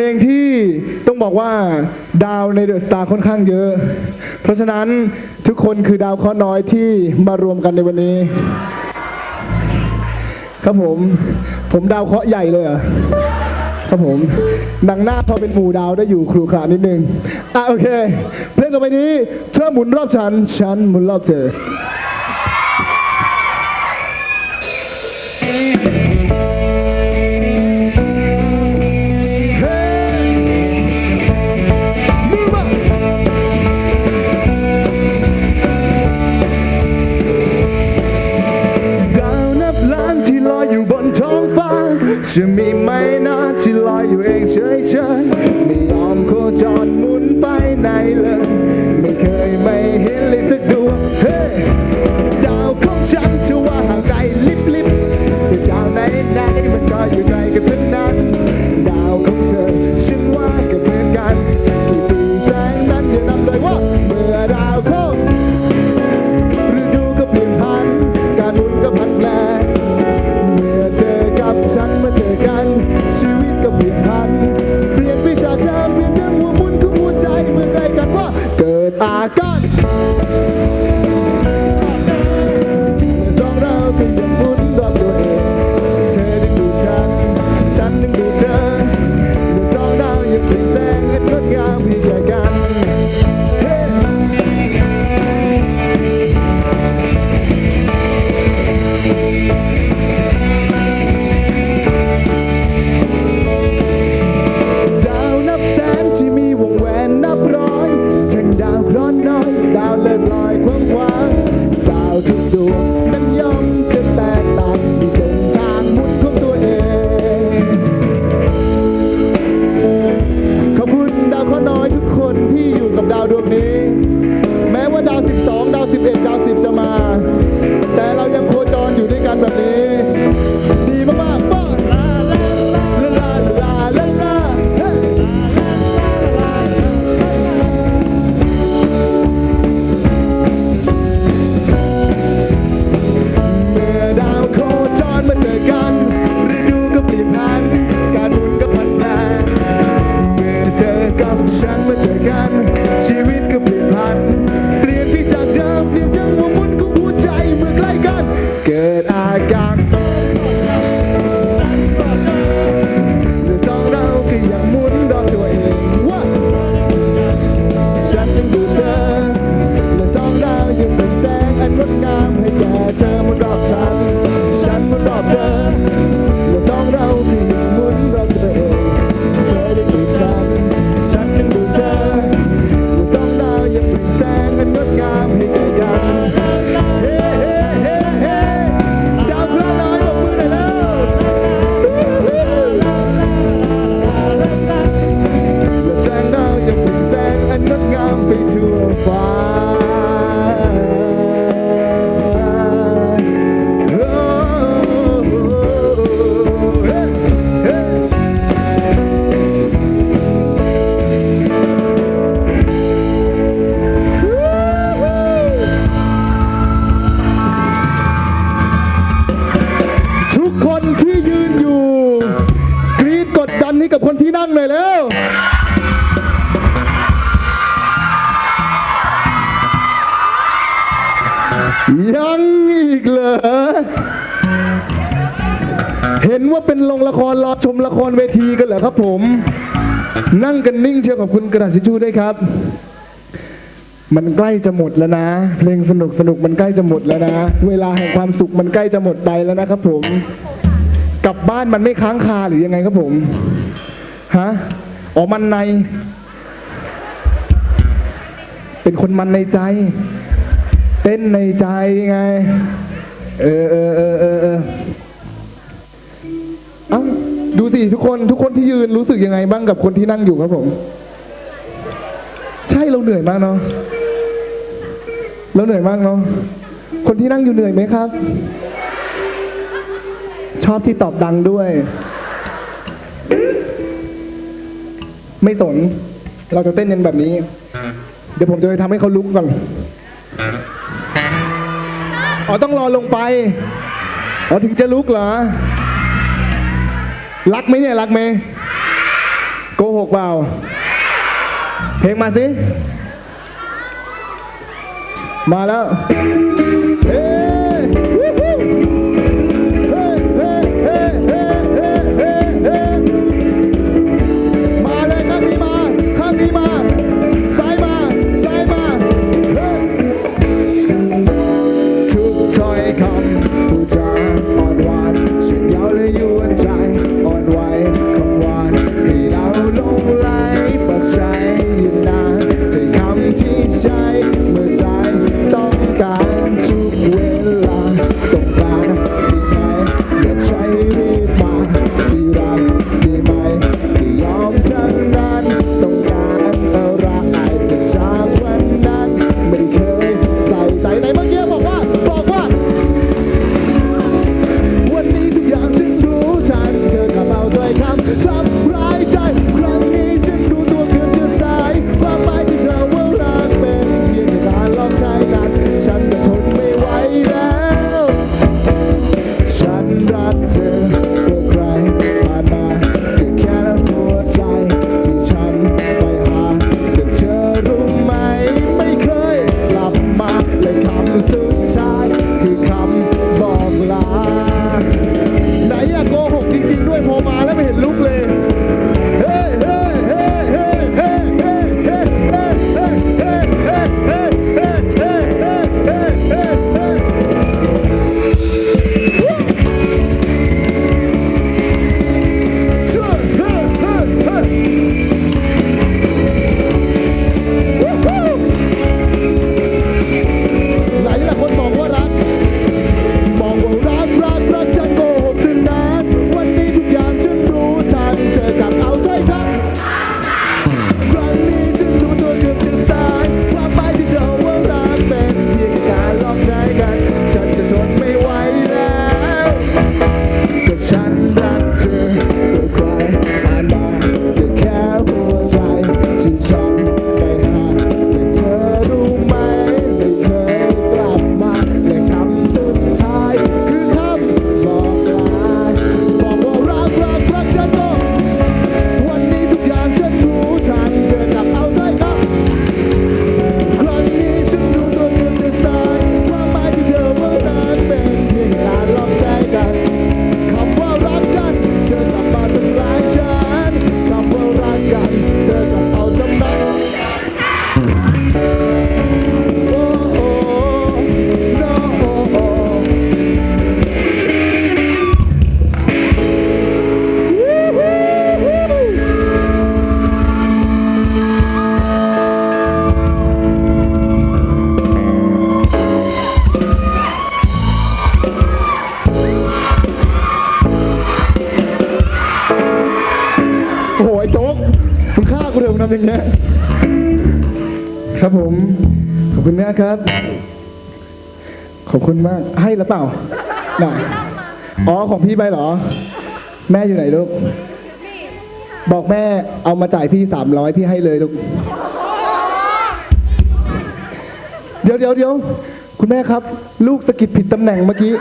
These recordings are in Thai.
ลงที่ต้องบอกว่าดาวในเดอะสตาร์ค่อนข้างเยอะ เพราะฉะนั้นทุกคนคือดาวเคราะห์น้อยที่มารวมกันในวันนี้ ครับผมผมดาวเคราะห์ใหญ่เลยเหรอะครับผมหนังหน้าพอเป็นหมู่ดาวได้อยู่ครูขระนิดนึง อะโอเค เพลงต่อไปนี้เธอหมุนรอบฉัน ฉันหมุนรอบเธอ จะ เกันเหรอครับผม นั่งกันนิ่งเชียวกับคุณกระดาษทิชชู่ด้วยครับ มันใกล้จะหมดแล้วนะ เพลงสนุกสนุกมันใกล้จะหมดแล้วนะ เวลาแห่งความสุขมันใกล้จะหมดไปแล้วนะครับผม กลับบ้านมันไม่ค้างคาหรือยังไงครับผม ฮะ อ๋อ มันใน เป็นคนมันในใจ เต้นในใจไง เออเออเออเออเออเอ้า ดูสิทุกคนทุกคนที่ยืนรู้สึกยังไงบ้างกับคนที่นั่งอยู่ครับผม ใช่เราเหนื่อยมากเนาะเราเหนื่อยมากเนาะคนที่นั่งอยู่เหนื่อยไหมครับ ชอบที่ตอบดังด้วย ไม่สน เราจะเต้นกันแบบนี้ เดี๋ยวผมจะไปทำให้เขาลุกก่อนอ๋อต้องรอลงไปอ๋อถึงจะลุกเหรอ รักไหมเนี่ยรักไหมโกหกเปล่า เพลงมาสิ มาแล้ว ครับผม ขอบคุณมากครับ ขอบคุณมาก ให้หรือเปล่าน่ะอ๋อ ของพี่ไปเหรอ แม่อยู่ไหนลูก บอกแม่เอามาจ่ายพี่สามร้อยพี่ให้เลยลูก เดี๋ยวเดี๋ยวเดี๋ยวคุณแม่ครับ ลูกสกิดผิดตำแหน่งเมื่อกี้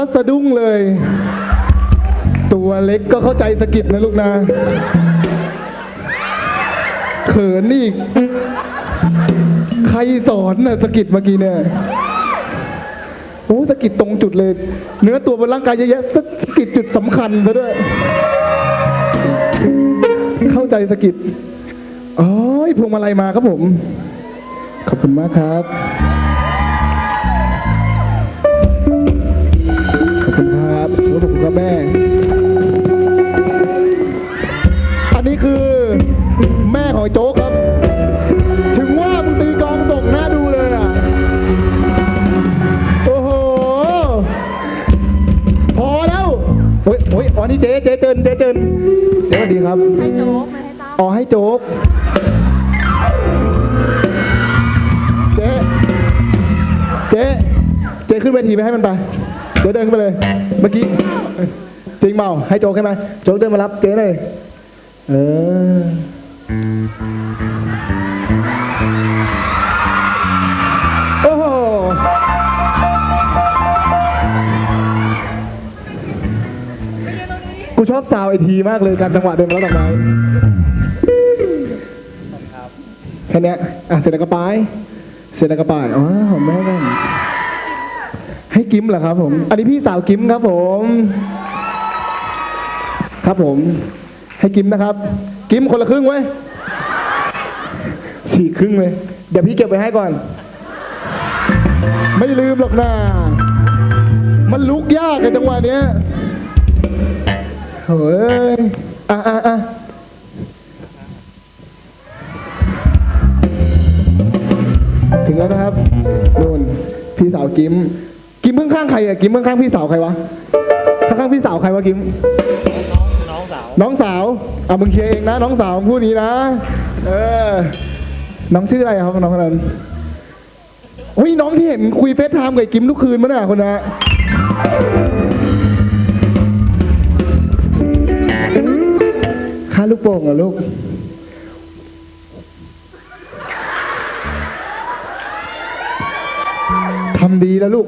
ซัดสะดุ้งเลย ตัวเล็กก็เข้าใจสกิดนะลูกนะ เขินนี่ใครสอนน่ะสกิดเมื่อกี้เนี่ยโอ้สกิดตรงจุดเลย เนื้อตัวบนร่างกายเยอะแยะสกิดจุดสำคัญซะด้วย เข้าใจสกิดโอ้ยพวงมาลัยมาครับผม ขอบคุณมากครับ คุณครับขอบคุณครับแม่ อันนี้คือแม่ของโจ๊กครับ ถึงว่ามึงตีกองตกหน้าดูเลยอะ โอ้โห พอแล้วโอ้ยโอ้ยอ๋อนี่เจ๊เจ๊เจินเจ๊เจินเจ๊สวัสดีครับ ให้โจ๊กมาให้ต้อมอ๋อให้โจ๊ก เจ๊ เจ๊ เจ๊ขึ้นเวทีไปให้มันไป เจ๊เดินขึ้นไปเลย เมื่อกี้จริงเมาให้โจ๊กใช่ไหมโจ๊เดินมารับเจ๊เลยเออกูชอบสาวไอทีมากเลยการจังหวะเดินมแล้วดอกไม้แค่นี้อะเสร็จแล้วก็ไป เสร็จแล้วก็ไปอ๋อหอมแม่กัน ให้กิมเหรอครับ ผม อันนี้พี่สาวกิมครับผม ครับผม ให้กิมนะครับ กิมคนละครึ่งไว้ยฉีกครึ่งเลย เดี๋ยวพี่เก็บไว้ให้ก่อน ไม่ลืมหรอกนะมันลุกยากอะจังหวะเนี้ยเฮ้ยอะอะอะถึงแล้วนะครับนู่นพี่สาวกิม กิมข้างๆใครอะกิมข้างๆพี่สาวใครวะข้างๆพี่สาวใครวะกิม น้องสาว น้องสาวอะมึงเคลียร์เองนะ น้องสาวพูดนี้นะ เออ น้องชื่ออะไรครับน้องคนนั้นเฮ้ยน้องที่เห็นคุยเฟซไทม์กับไอ้กิมทุกคืนมั้ยน่ะคนน่ะค่าลูกโป่งเหรอลูก ดีแล้วลูก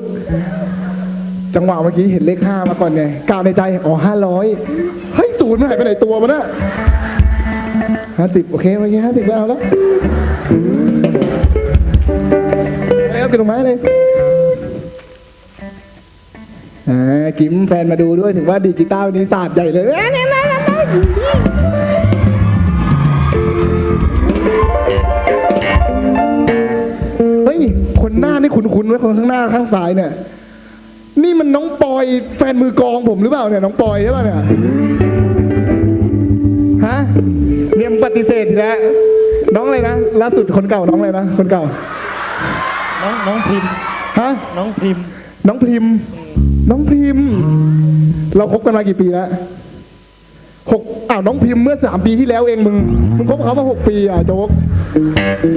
จังหวะเมื่อกี้เห็นเลขห้ามาก่อนไงกล่าวในใจอ๋อห้าร้อยเฮ้ยศูนย์มันหายไปไหนตัวมันอะห้าสิบโอเคเมื่อกี้ห้าสิบก็เอาแล้วไปครับกินตรงไม้เลยอ่ากิมแฟนมาดูด้วยถึงว่าดีกีตาร์วันนี้ศาสตร์ใหญ่เลย คนหน้านี่คุ้นๆไหมคนข้างหน้าข้างซ้ายเนี่ย นี่มันน้องปอยแฟนมือกลองผมหรือเปล่าเนี่ยน้องปอยใช่ป่ะเนี่ยฮะเนี่ยมงปฏิเสธอีกแล้วน้องอะไรนะล่าสุดคนเก่าน้องอะไรนะคนเก่า น้องน้องพิมพ์ฮะน้องพิมพ์น้องพริมน้องพริมเราคบกันมากี่ปีแล้วหกอ้าวน้องพิมเมื่อสามปีที่แล้วเองมึง มึงคบกับเขามาหกปีอะโจ๊ก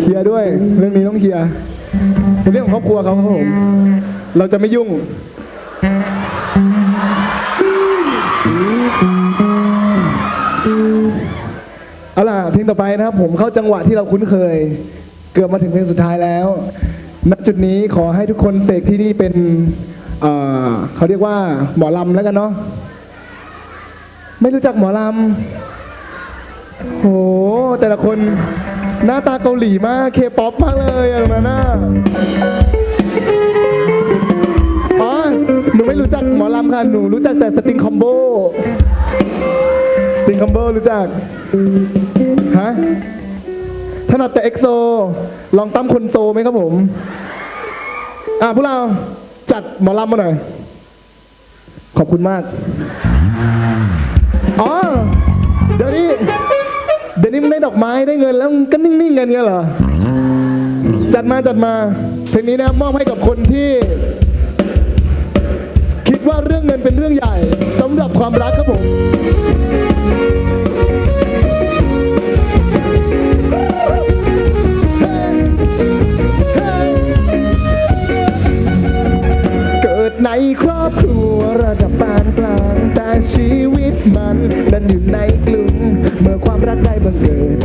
เคลียร์ด้วย เรื่องนี้ต้องเคลียร์ เป็นเรื่องของครอบครัวเขาครับผม เราจะไม่ยุ่ง เอาล่ะเพลงต่อไปนะครับ ผมเข้าจังหวะที่เราคุ้นเคย เกือบมาถึงเพลงสุดท้ายแล้วณจุดนี้ขอให้ทุกคนเสกที่นี่เป็นเอ่อเขาเรียกว่าหมอลำแล้วกันเนาะไม่รู้จักหมอลำโหแต่ละคน หน้าตาเกาหลีมากเคป๊อปมากเลยอะตรงนั้นน่ะอ๋อหนูไม่รู้จักหมอลำค่ะ หนูรู้จักแต่สติงคอมโบ สติงคอมโบรู้จัก ฮะ ถนัดแต่เอ็กโซ ลองตั้มคนโซไหมครับผม อะพวกเราจัดหมอลำมาหน่อย ขอบคุณมาก อ๋อ เดี๋ยวนี้ ดี๋ยวนี้มันได้ดอกไม้ได้เงินแล้วมึงก็นิ่งๆกันเงี้ยเหรอ จัดมาจัดมาเพลงนี้นะมอบให้กับคนที่ คิดว่าเรื่องเงินเป็นเรื่องใหญ่สำหรับความรักครับผม รักได้บังเกิด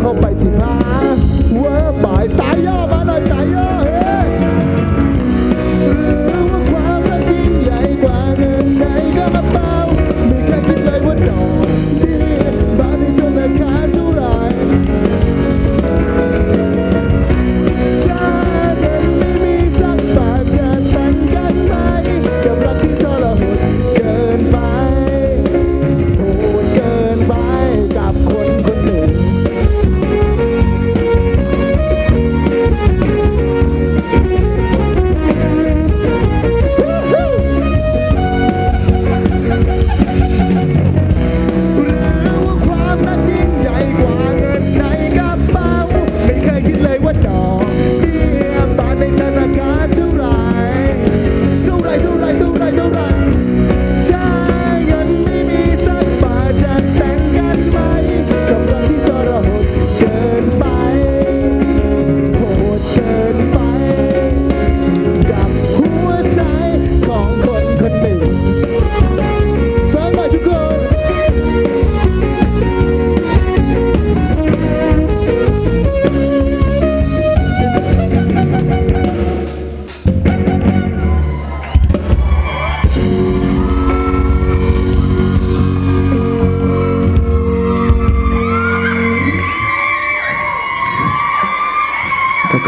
เข้าไปที่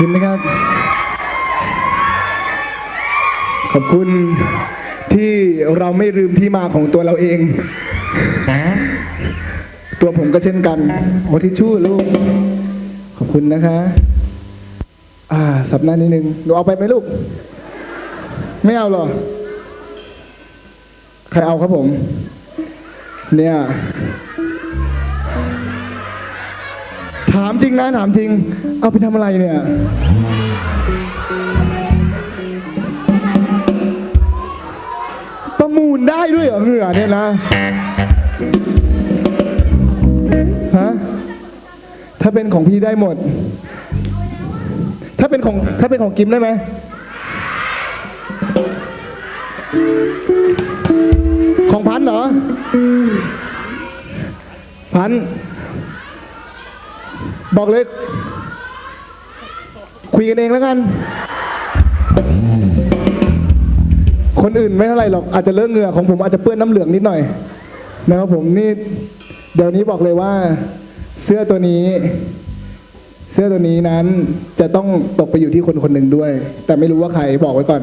คุณนะครับ ขอบคุณที่เราไม่ลืมที่มาของตัวเราเอง ตัวผมก็เช่นกันโอทิชชู่ลูก ขอบคุณนะคะ อ่า สับหน้านิดนึงหนูเอาไปไหมลูก ไม่เอาเหรอ ใครเอาครับผม เนี่ย ถามจริงนะถามจริง เอาไปทำอะไรเนี่ย ประมูลได้ด้วยเหรอเหงื่อเนี่ยนะฮะถ้าเป็นของพี่ได้หมด ถ้าเป็นของถ้าเป็นของกิมได้ไหมของพันเหรอ พัน บอกเลย คุยกันเองแล้วกัน คนอื่นไม่เท่าไรหรอกอาจจะเลอะเหงื่อของผมอาจจะเปื้อนน้ำเหลืองนิดหน่อยนะครับผมนี่เดี๋ยวนี้บอกเลยว่า เสื้อตัวนี้ เสื้อตัวนี้นั้นจะต้องตกไปอยู่ที่คนคนหนึ่งด้วย แต่ไม่รู้ว่าใครบอกไว้ก่อน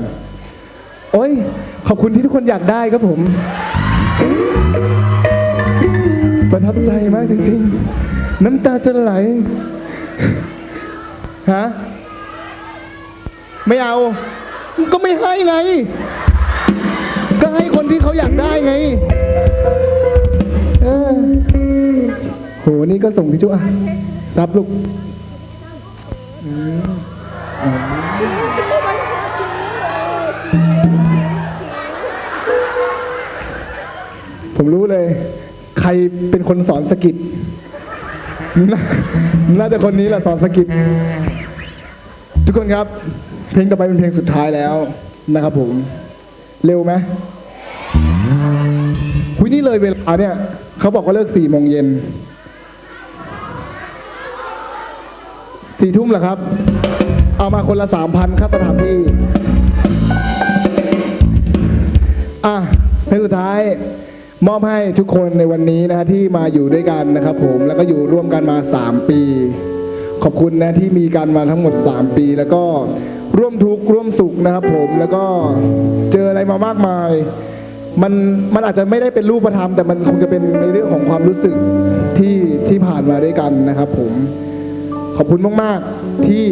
โอ้ย ขอบคุณที่ทุกคนอยากได้ครับผม ประทับใจมากจริง ๆ น้ำตาจะไหลฮะไม่เอา ก็ไม่ให้ไง ก็ให้คนที่เขาอยากได้ไงเออโหนี่ก็ส่งที่จุอะซับลูกผมรู้เลย ใครเป็นคนสอนสกิด น่าจะคนนี้แหละสอนสกิดทุกคนครับ เพลงต่อไปเป็นเพลงสุดท้ายแล้วนะครับผม เร็วไหมคุยนี่เลยเวลาเนี่ยเขาบอกว่าเลิกสี่โมงเย็นสี่ทุ่มเหรอครับ เอามาคนละสามพันค่าสถานที่ อะเพลงสุดท้าย มอบให้ทุกคนในวันนี้นะฮะที่มาอยู่ด้วยกันนะครับผมแล้วก็อยู่ร่วมกันมา 3 ปี ขอบคุณนะที่มีกันมาทั้งหมด 3 ปี แล้วก็ร่วมทุกข์ร่วมสุขนะครับผมแล้วก็เจออะไรมามากมาย มันมันอาจจะไม่ได้เป็นรูปธรรมแต่มันคงจะเป็นในเรื่องของความรู้สึกที่ที่ผ่านมาด้วยกันนะครับผมขอบคุณมาก ๆ ที่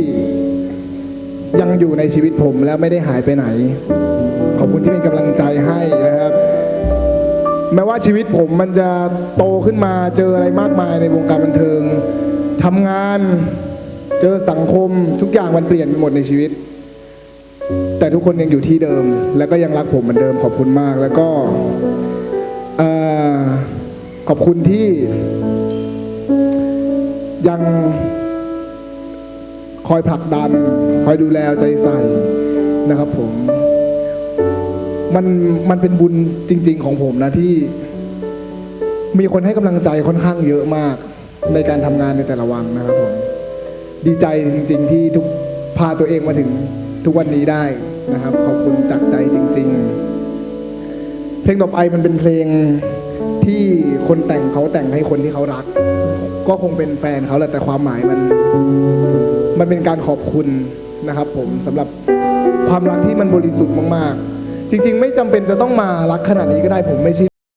ยังอยู่ในชีวิตผมและไม่ได้หายไปไหน ขอบคุณที่เป็นกำลังใจให้นะครับ แม้ว่าชีวิตผมมันจะโตขึ้นมาเจออะไรมากมายในวงการบันเทิงทำงานเจอสังคมทุกอย่างมันเปลี่ยนไปหมดในชีวิต แต่ทุกคนยังอยู่ที่เดิม แล้วก็ยังรักผมเหมือนเดิมขอบคุณมาก แล้วก็ขอบคุณที่ ยังคอยผลักดัน คอยดูแลใจใส่นะครับผม มันมันเป็นบุญจริง ๆ ของผมนะที่ มีคนให้กำลังใจค่อนข้างเยอะมากในการทำงานในแต่ละวันนะครับผมดีใจจริง ๆ ที่ทุกพาตัวเองมาถึงทุกวันนี้ได้นะครับ ขอบคุณจากใจจริง ๆ เพลงต่อไปมันเป็นเพลงที่คนแต่งเขาแต่งให้คนที่เขารัก ก็คงเป็นแฟนเขาแหละแต่ความหมายมัน มันเป็นการขอบคุณนะครับ ผมสำหรับความรักที่มันบริสุทธิ์มาก ๆ จริง ๆ ไม่จำเป็นจะต้องมารักขนาดนี้ก็ได้ผมไม่ใช่